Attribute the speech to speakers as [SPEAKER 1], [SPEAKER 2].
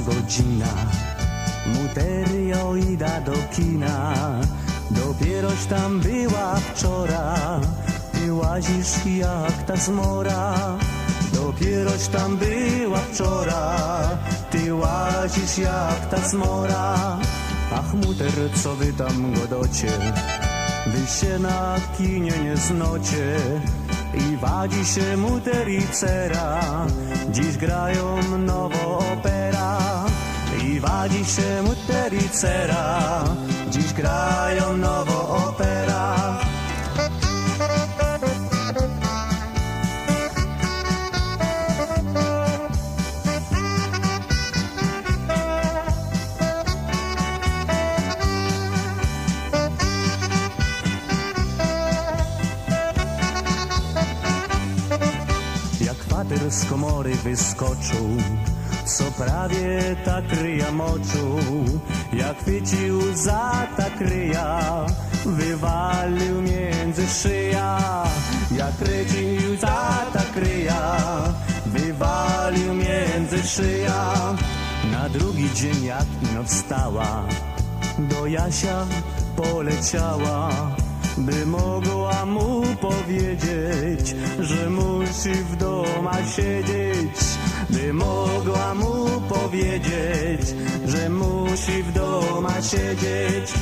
[SPEAKER 1] godzina. Muterio ida do kina. Dopieroś tam była wczora. Ty łazisz jak ta zmora. Dopieroś tam była wczora. Ty łazisz jak ta zmora. Ach, muter, co wy tam godocie? Wy się na kinie nie znocie i wadzi się muter i cera. Dziś grają wadzi się muter i cera. Dziś grają nowo opera. Jak kwater z komory wyskoczył, co prawie tak ryja moczył. Jak chwycił za tak ryja, wywalił między szyja. Jak chwycił za tak ryja, wywalił między szyja. Na drugi dzień jak ino wstała, do Jasia poleciała by mogła mu powiedzieć, że musi w doma siedzieć, by mogła mu powiedzieć, że musi w doma siedzieć.